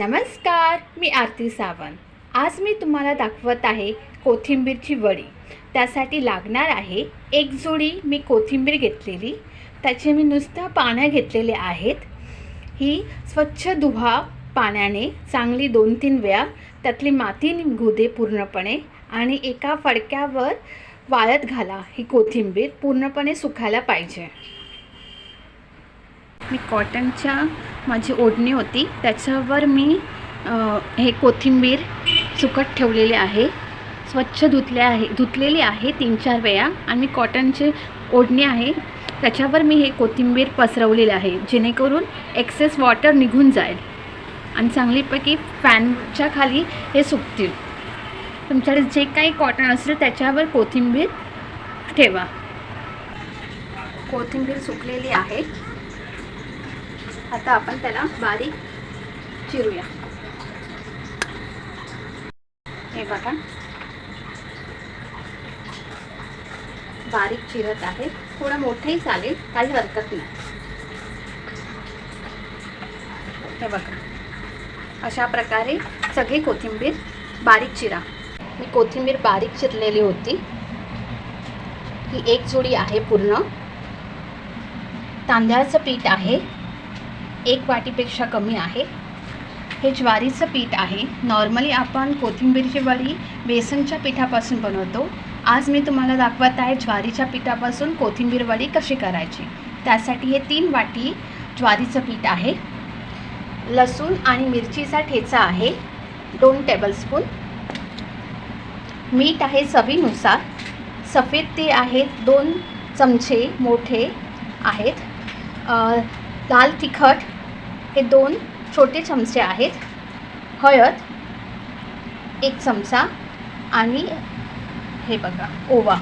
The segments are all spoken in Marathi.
नमस्कार मी आरती सावंत. आज मी तुम्हाला दाखवत आहे कोथिंबीरची वडी. त्यासाठी लागणार आहे एक जोडी मी कोथिंबीर घेतलेली. त्याचे मी नुसतं पानं घेतलेले आहेत. ही स्वच्छ धुवा पाण्याने चांगली दोन तीन वेळा त्यातली माती निघू दे पूर्णपणे आणि एका फडक्यावर वाळत घाला ही कोथिंबीर पूर्णपणे सुकायला पाहिजे. मी कॉटनच्या माझी ओढणी होती. त्याच्यावर मी हे कोथिंबीर सुकत ठेवलेले आहे. स्वच्छ धुतले आहे धुतलेली आहे तीन चार वेळा. आणि मी कॉटनची ओढणी आहे. त्याच्यावर मी हे कोथिंबीर पसरवलेले आहे. जेणेकरून एक्सेस वॉटर निघून जाईल. आणि चांगलीपैकी फॅनच्या खाली हे सुकतील. तुमच्याकडे जे काही कॉटन असेल त्याच्यावर कोथिंबीर ठेवा. कोथिंबीर सुकलेली आहे. आता आपण त्याला बारीक चिरूया. हे बघा. बारीक चिरत आहे. थोडं मोठंही चालेल काही हरकत नाही. हे बघा. अशा प्रकारे सगळी कोथिंबीर बारीक चिरा. मी कोथिंबीर बारीक चिरलेली होती. ही एक जोडी आहे पूर्ण. तांदळाचं पीठ आहे. एक वाटीपेक्षा कमी आहे. हे ज्वारीचं पीठ आहे. नॉर्मली आपण कोथिंबीरची वडी बेसनच्या पिठापासून बनवतो. आज मी तुम्हाला दाखवत आहे ज्वारीच्या पिठापासून कोथिंबीर वडी कशी करायची. त्यासाठी हे तीन वाटी ज्वारीचं पीठ आहे. लसूण आणि मिरचीचा ठेचा आहे. दोन टेबलस्पून मीठ आहे चवीनुसार. सफेद ते आहेत दोन चमचे मोठे आहेत. लाल तिखट हे दोन छोटे चमचे आहेत. हळद एक चमचा आणि हे बघा ओवा.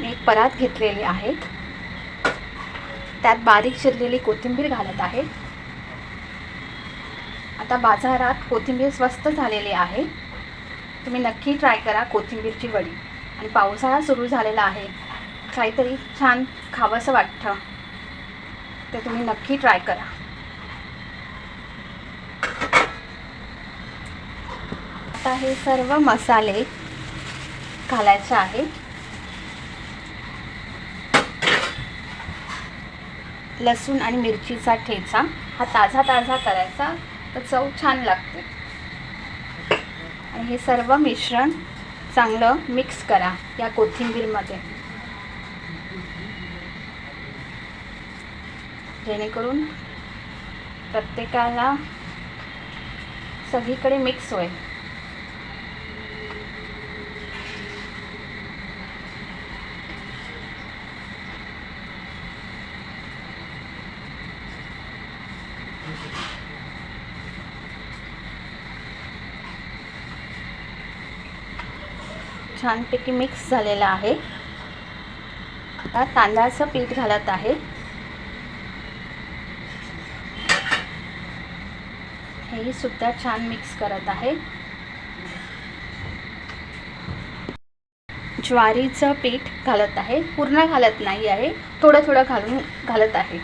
मी एक परात घेतलेली आहे. त्यात बारीक चिरलेली कोथिंबीर घालत आहे. आता बाजारात कोथिंबीर स्वस्त झालेली आहे. तुम्ही नक्की ट्राय करा कोथिंबीरची वडी. आणि पावसाळा सुरू झालेला आहे. काहीतरी छान खावंसं वाटतं. ते तुम्ही नक्की ट्राय करा. आता हे सर्व मसाले घालायचे आहे लसूण आणि मिरचीचा ठेचा हा ताजा ताजा करायचा. तर चव छान लागते. आणि हे सर्व मिश्रण चांगलं मिक्स करा या कोथिंबीरमध्ये. जेणेकरून प्रत्येकाला सगळीकडे मिक्स होईल. छानपैकी मिक्स झालेला आहे. आता तांदळाचं पीठ घालत आहे. हेही सुद्धा छान मिक्स करत आहे. ज्वारीचं पीठ घालत आहे. पूर्ण घालत नाही आहे. थोडं थोडं घालून घालत आहे.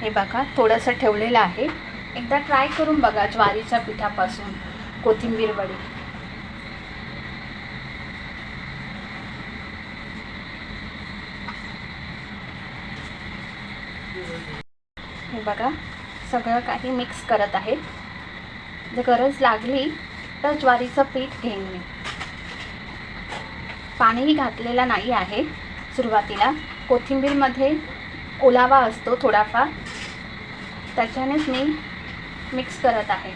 हे बघा थोडंसं ठेवलेलं आहे. एकदा ट्राय करून बघा ज्वारीच्या पिठापासून. कोथिंबीर वडी. हे बघा सगळं काही मिक्स करत आहे जर गरज लागली तर ज्वारीचं पीठ घेईन मी. पाणीही घातलेला नाही आहे सुरुवातीला. कोथिंबीरमध्ये ओलावा असतो थोडाफार. त्याच्यानेच मी मिक्स करत आहे.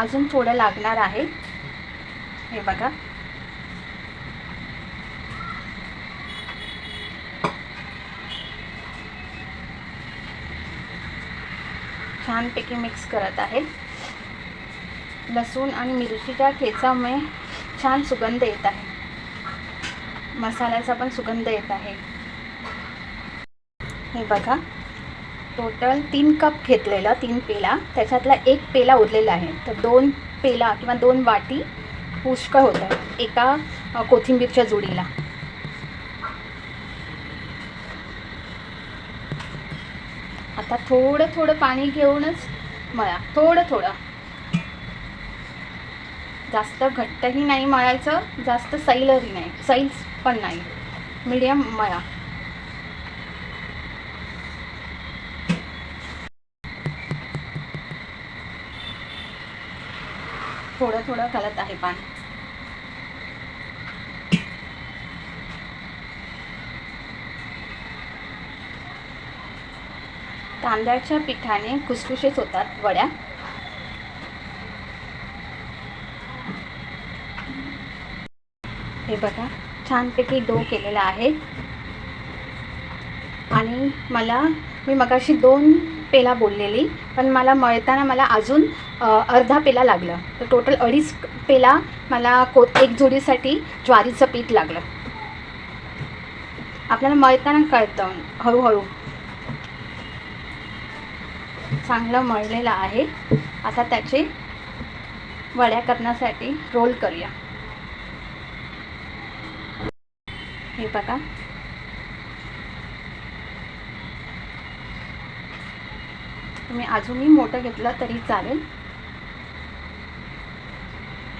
अजून थोडं लागणार आहे. हे बघा. छानपैकी मिक्स करत आहे. लसूण आणि मिरचीच्या ठेचामुळे छान सुगंध येत आहे. मसाल्याचा पण सुगंध येत आहे. हे बघा. टोटल तीन कप घेतलेलं तीन पेला. त्याच्यातला एक पेला उरलेला आहे. तर दोन पेला किंवा दोन वाटी पुष्कळ होतं एका कोथिंबीरच्या जोडीला. आता थोडं थोडं पाणी घेऊनच मळा. थोडं थोडं. जास्त घट्टही नाही मळायचं जास्त सैलही नाही. सैल पण नाही. मीडियम मळा. थोडं थोडं घालत आहे पाणी तांदळाच्या पिठाने खुसखुशीत होतात वड्या. हे बघा छानपैकी डो केलेला आहे. आणि मला मी मगाशी दोन पेला बोललेली पण मला मळताना मला अजून अर्धा पेला लागलं. तर टोटल अडीच पेला मला को एक जोडीसाठी ज्वारीचं पीठ लागलं. आपल्याला मळताना कळतं हळूहळू. चांगलं मळलेलं आहे. आता त्याचे वड्या करण्यासाठी रोल करूया. हे बघा. तुम्ही अजूनही मोठं घेतलं तरी चालेल.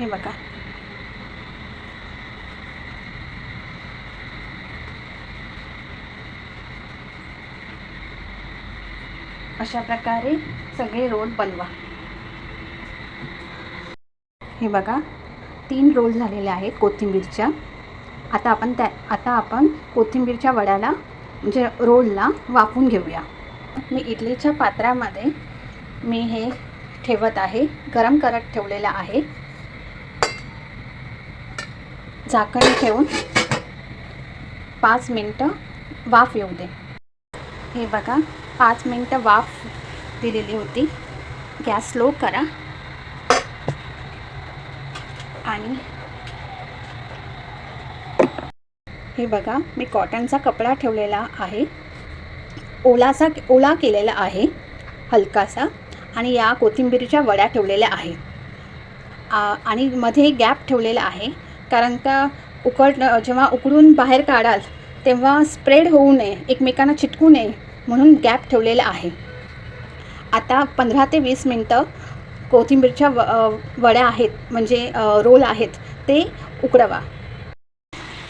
हे बघा. अशा प्रकारे सगळे रोल बनवा. हे बघा तीन रोल झालेले आहेत कोथिंबीरच्या. आता आपण त्या आता आपण कोथिंबीरच्या वड्याला म्हणजे रोलला वाफून घेऊया. मी इडलीच्या पात्रामध्ये मी हे ठेवत आहे गरम करत ठेवलेलं आहे. झाकण ठेवून पाच मिनटं वाफ येऊ दे. हे बघा पाच मिनटं वाफ दिलेली होती. गॅस स्लो करा. आणि हे बघा मी कॉटनचा कपडा ठेवलेला आहे. ओलाचा ओला केलेला आहे हलकासा. आणि या कोथिंबीरीच्या वड्या ठेवलेल्या आहेत आणि मध्ये गॅप ठेवलेला आहे. कारण का उकड जेव्हा उकडून बाहेर काढाल तेव्हा स्प्रेड होऊ नये एकमेकांना चिटकू नये म्हणून गॅप ठेवलेला आहे. आता पंधरा ते वीस मिनटं कोथिंबीरच्या व वड्या आहेत म्हणजे रोल आहेत ते उकडवा.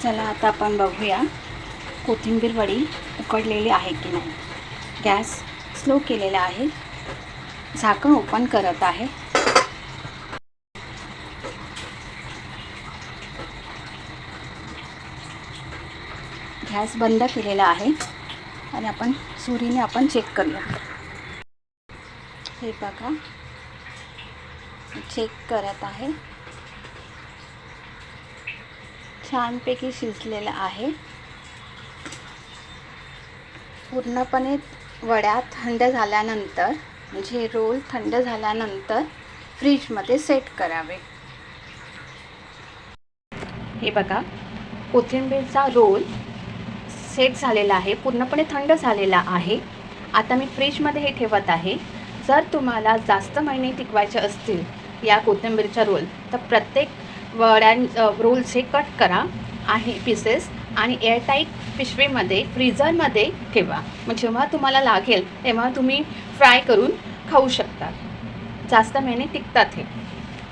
चला आता आपण बघूया कोथिंबीर वडी उकडलेली आहे की नाही. गॅस स्लो केलेला आहे. झाकण ओपन करत आहे. गॅस बंद केलेला आहे आणि आपण सुरीने आपण चेक करूया. हे बघा चेक करत आहे. छानपैकी शिजलेलं आहे. पूर्णपणे वड्या थंड झाल्यानंतर म्हणजे रोल थंड झाल्यानंतर फ्रीजमध्ये सेट करावे. हे बघा कोथिंबीरचा रोल सेट झालेला आहे पूर्णपणे थंड झालेला आहे. आता मी फ्रीजमध्ये हे ठेवत आहे. जर तुम्हाला जास्त महिने टिकवायचे असतील या कोथिंबीरचा रोल तर प्रत्येक वड्यां रोलचे कट करा. आहे पीसेस आणि एअरटाईट पिशवीमध्ये फ्रीझरमध्ये ठेवा. मग जेव्हा तुम्हाला लागेल तेव्हा तुम्ही फ्राय करून खाऊ शकता. जास्त महिने टिकतात हे.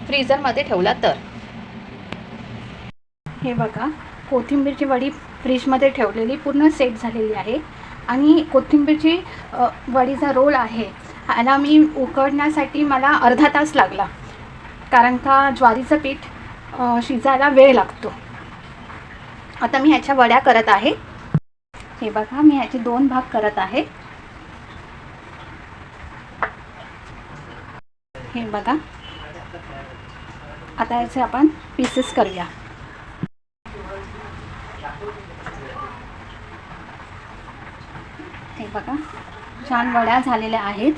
फ्रीझरमध्ये ठेवला तर. हे बघा कोथिंबीरची वडी फ्रीजमध्ये ठेवलेली पूर्ण सेट झालेली आहे. आणि कोथिंबीरची वडीचा रोल आहे. ह्याला मी उकडण्यासाठी मला अर्धा तास लागला. कारण का ज्वारीचं पीठ शिजायला वेळ लागतो. आता मी ह्याच्या वड्या करत आहे. हे बघा मी ह्याचे दोन भाग करत आहे. हे बघा. आता याचे आपण पीसेस करूया. हे बघा छान वड्या झालेल्या आहेत.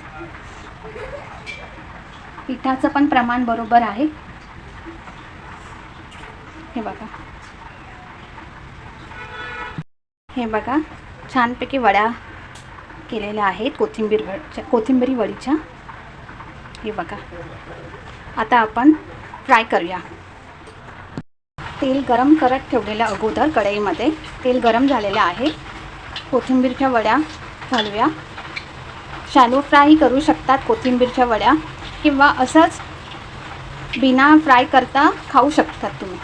पिठाचं पण प्रमाण बरोबर आहे. हे बघा. हे बघा छानपैकी वड्या केलेल्या आहेत कोथिंबीर वडच्या कोथिंबीरी वडीच्या. हे बघा. आता आपण फ्राय करूया. तेल गरम करत ठेवलेल्या अगोदर कढईमध्ये तेल गरम झालेलं आहे. कोथिंबीरच्या वड्या घालूया. शॅलो फ्राय करू शकतात कोथिंबीरच्या वड्या किंवा असंच बिना फ्राय करता खाऊ शकतात तुम्ही.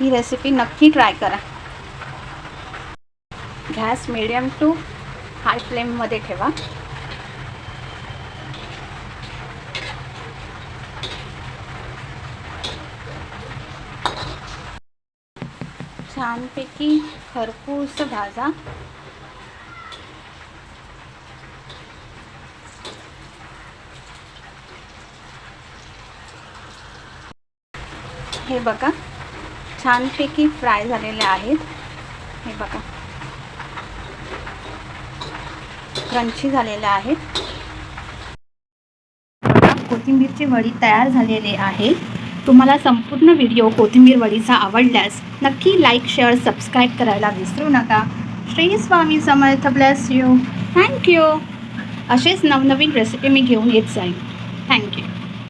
ही रेसिपी नक्की ट्राय करा. गॅस मिडियम टू हाय फ्लेममध्ये ठेवा. छानपैकी खरपूस भाजा. हे बघा छानपैकी फ्राय झालेले आहेत. हे बघा. क्रंची झालेल्या आहेत. कोथिंबीरची वडी तयार झालेली आहे. तुम्हाला संपूर्ण व्हिडिओ कोथिंबीर वडीचा आवडल्यास नक्की लाईक शेअर सबस्क्राईब करायला विसरू नका. Shri Swami Samarth bless you thank you असेच नवनवीन रेसिपी मी घेऊन येत जाईल थँक्यू